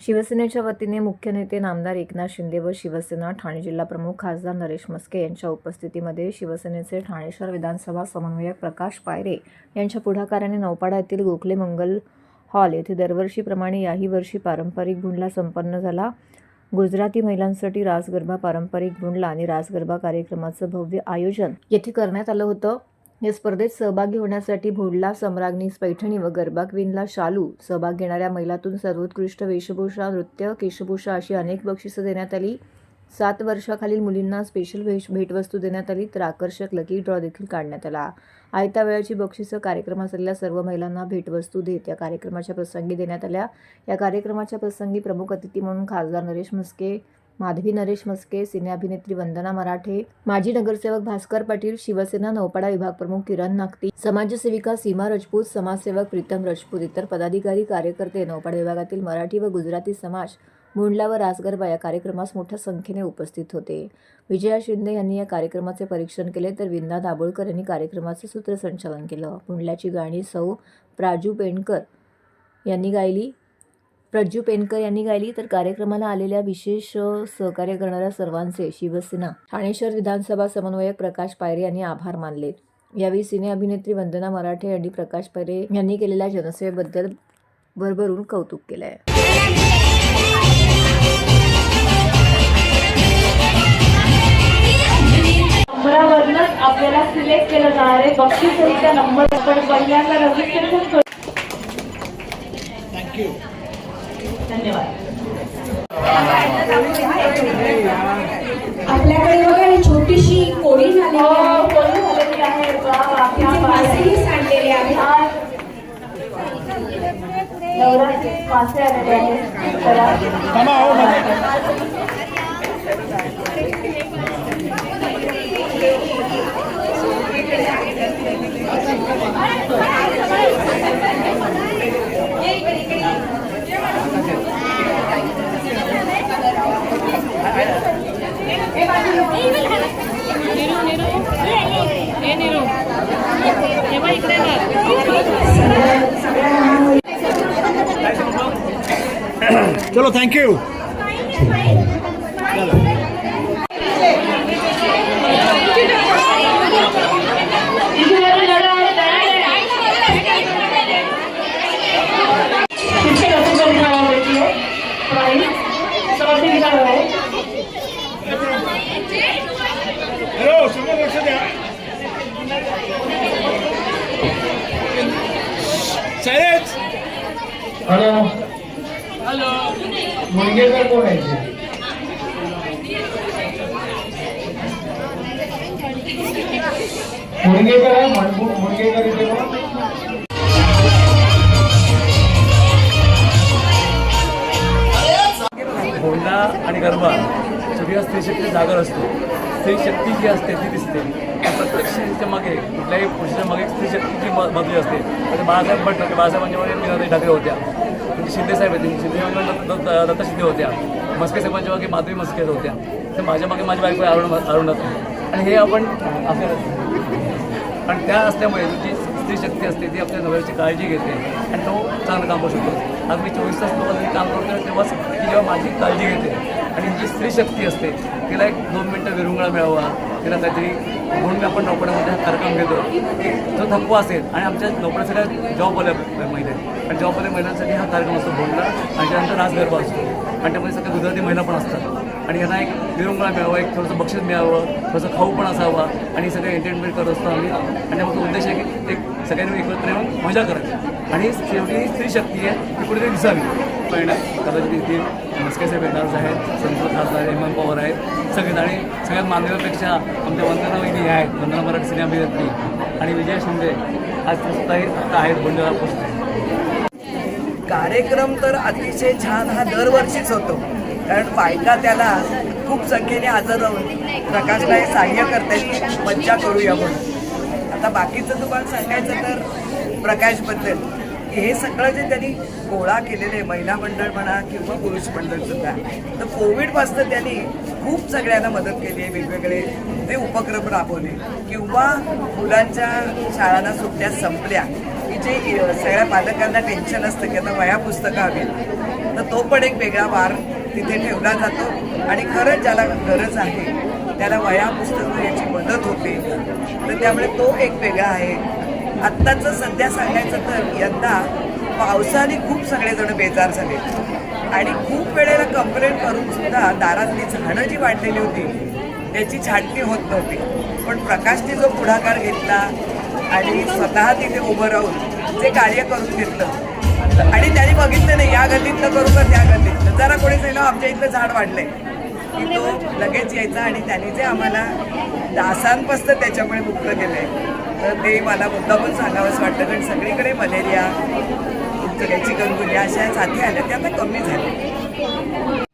शिवसेनेच्या वतीने मुख्य नेते नामदार एकनाथ शिंदे व शिवसेना ठाणे जिल्हा प्रमुख खासदार नरेश मस्के यांच्या उपस्थितीमध्ये शिवसेनेचे ठाणे शहर विधानसभा समन्वयक प्रकाश पायरे यांच्या पुढाकाराने नौपाडा येथील गोखले मंगल हॉल येथे दरवर्षीप्रमाणे याही वर्षी पारंपरिक भुंडला संपन्न झाला. गुजराती महिलांसाठी रासगरबा पारंपरिक भुंडला आणि रासगरबा कार्यक्रमाचं भव्य आयोजन येथे करण्यात आलं होतं. या स्पर्धेत सहभागी होण्यासाठी भोडला सम्राज्ञीस पैठणी व गरबा शालू सहभाग घेणाऱ्या महिलातून सर्वोत्कृष्ट वेशभूषा नृत्य केशभूषा अशी अनेक बक्षिसं देण्यात आली. सात वर्षाखालील मुलींना स्पेशल भेश भेटवस्तू देण्यात आली. तर आकर्षक लकी ड्रॉ देखील काढण्यात आला. आयत्या वेळाची बक्षिसं कार्यक्रमातल्या सर्व महिलांना भेटवस्तू देत या कार्यक्रमाच्या प्रसंगी देण्यात आल्या. या कार्यक्रमाच्या प्रसंगी प्रमुख अतिथी म्हणून खासदार नरेश म्हस्के माधवी नरेश मस्के सिनेअभिनेत्री वंदना मराठे माजी नगरसेवक भास्कर पाटील शिवसेना नौपाडा विभाग प्रमुख किरण नागती समाजसेविका सीमा राजपूत समाजसेवक प्रीतम राजपूत इतर पदाधिकारी कार्यकर्ते नौपाडा विभागातील मराठी व गुजराती समाज मुंडला व रासगरबा या कार्यक्रमास मोठ्या संख्येने उपस्थित होते. विजया शिंदे यांनी या कार्यक्रमाचे परीक्षण केले तर विंदा दाभोळकर यांनी कार्यक्रमाचे सूत्रसंचालन केलं. मुंडल्याची गाणी सौ प्राजू पेंडकर यांनी गायली. प्रज्जू पेनकर यांनी गायली तर कार्यक्रमाला आलेल्या विशेष सहकार्य करणाऱ्या सर्वांचे शिवसेना ठाणे शहर विधानसभा समन्वयक प्रकाश पायरे यांनी आभार मानले. यावेळी सिने अभिनेत्री वंदना मराठे यांनी प्रकाश पायरे यांनी केलेल्या जनसेवेबद्दल भरभरून कौतुक केलं आहे नंबरावरनच आपल्याला सिलेक्ट केलं जाणार आहे. बक्षीसच्या नंबर आपण पहिल्यांदा रजिस्ट्रेशन करू. धन्यवाद। आपल्याकडे बघा ही छोटीशी कोळी झालेली हो, आहे. कोणी झालेली आहे. वा, वा, क्या तिचे बात आहे. मासेही सांडलेले आहेत. आज नवरात्री मासे आलेले आहेत चला. चलो हॅलो हॅलो मुंगेकर कोण आहे? मुंगेकर आहे मुंगेकर इथे कोण? आणि गरबा सगळ्या स्त्रीशक्ती जागर असतो स्त्री शक्ती जी असते ती दिसते प्रत्येक स्त्रीच्या मागे कुठल्याही पुरुषाच्या मागे स्त्री शक्तीची म- असते. म्हणजे बाळासाहेब भट होते बाळासाहेब म्हणजे मीनाताई ठाकरे होत्या. म्हणजे शिंदेसाहेब होते शिंदे दत्ता शिंदे होत्या. मस्के साहेबांच्या मागे माधवी मस्के होत्या. तर माझ्या मागे माझी बायको आहे अरुण अरुणात आणि हे आपण आपल्या आणि त्या असल्यामुळे जी स्त्री शक्ती असते ती आपल्या नवऱ्याची काळजी घेते आणि तो चांगलं काम करू शकतो. आज मी चोवीस तास लोकांसाठी काम करतो तेव्हाच ती जेव्हा माझी काळजी घेते आणि जी स्त्री शक्ती असते तिला एक दोन मिनटं विरुंगळा मिळावा केला काहीतरी म्हणून आपण नोकऱ्यामध्ये हा कार्यक्रम घेतो. तो थकवा असेल आणि आमच्या नोकऱ्या सगळ्या जॉबवाल्या महिला आहेत. आणि जॉबवाल्या महिलांसाठी हा कार्यक्रम असतो बोलला आणि त्यानंतर राजगरबा असतो. आणि त्यामध्ये सगळ्या गुजराती महिला पण असतात. आणि यांना एक विरंगुळा मिळावा एक थोडंसं बक्षीस मिळावं थोडंसं खाऊ पण असावा आणि सगळं एंटरटेनमेंट करत असतो आम्ही. आणि त्यामुळे उद्देश आहे की एक सगळ्यांनी एकत्र येऊन मजा करायची आणि शेवटी स्त्री शक्ती आहे ती कुठेतरी दिसावी. पण कदाचित इथे मस्के साहेब येणारच आहेत संतोष खासदार हेमंत पवार आहेत सगळेच आणि सगळ्यात मान्यवरपेक्षा आमच्या वंदना वहिनी आहेत वंदना मराठी सिने अभिनेत्री आणि विजय शिंदे. आज सुद्धा आता आहेत बंडला पोस्ट कार्यक्रम तर अतिशय छान हा दरवर्षीच होतो. कारण बायका त्याला खूप संख्येने हजर राहून प्रकाशला हे सहाय्य करतात मज्जा करूया म्हणून. आता बाकीचं तुम्हाला सांगायचं तर प्रकाशबद्दल की हे सगळं जे त्यांनी गोळा केलेले महिला मंडळ म्हणा किंवा पुरुष मंडळ सुद्धा तर कोविडपासून त्यांनी खूप सगळ्यांना मदत केली आहे वेगवेगळे ते उपक्रम राबवले. किंवा मुलांच्या शाळांना सुट्ट्या संपल्या की जे सगळ्या पालकांना टेन्शन असतं की आता वया पुस्तकं हवी तर तो पण एक वेगळा वार तिथे ठेवला जातो. आणि खरंच ज्याला गरज आहे त्याला वया पुस्तकं याची मदत होते. तर त्यामुळे तो एक वेगळा आहे. आत्ताचं सध्या सांगायचं तर यंदा पावसाने खूप सगळेजण बेजार झाले. आणि खूप वेळेला कंप्लेंट करून सुद्धा दारातली झाडं जी वाढलेली होती त्याची छाटणी होत नव्हती. पण प्रकाशने जो पुढाकार घेतला आणि स्वतः तिथे उभं राहून ते कार्य करून घेतलं. आणि त्यांनी बघितलं नाही या गल्लीतलं करू का त्या गल्लीतलं जरा कोणी सांगितलं आमच्या इथलं झाड वाढलंय. की तो लगेच यायचा आणि त्याने जे आम्हाला डासांपासून त्याच्यामुळे मुक्त केलंय. तर ते मला मुद्दामून सांगावंच वाटतं कारण सगळीकडे मलेरिया तुमचं चिकनगुन्या अशा साथी आल्या त्या आता कमी झाल्या.